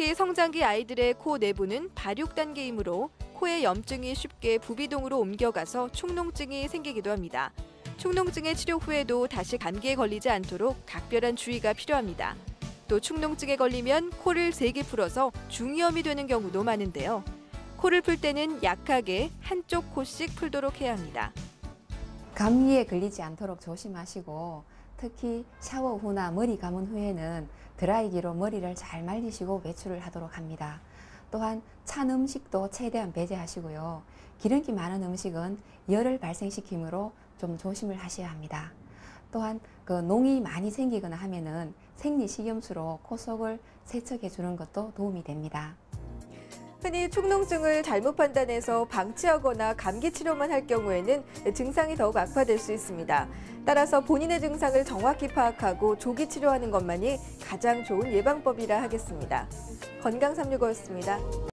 특히 성장기 아이들의 코 내부는 발육 단계이므로 코의 염증이 쉽게 부비동으로 옮겨가서 축농증이 생기기도 합니다. 축농증의 치료 후에도 다시 감기에 걸리지 않도록 각별한 주의가 필요합니다. 또 축농증에 걸리면 코를 세게 풀어서 중이염이 되는 경우도 많은데요. 코를 풀 때는 약하게 한쪽 코씩 풀도록 해야 합니다. 감기에 걸리지 않도록 조심하시고 특히 샤워 후나 머리 감은 후에는 드라이기로 머리를 잘 말리시고 외출을 하도록 합니다. 또한 찬 음식도 최대한 배제하시고요. 기름기 많은 음식은 열을 발생시키므로 좀 조심을 하셔야 합니다. 또한 그 농이 많이 생기거나 하면은 생리식염수로 코 속을 세척해 주는 것도 도움이 됩니다. 흔히 축농증을 잘못 판단해서 방치하거나 감기 치료만 할 경우에는 증상이 더욱 악화될 수 있습니다. 따라서 본인의 증상을 정확히 파악하고 조기 치료하는 것만이 가장 좋은 예방법이라 하겠습니다. 건강 365였습니다.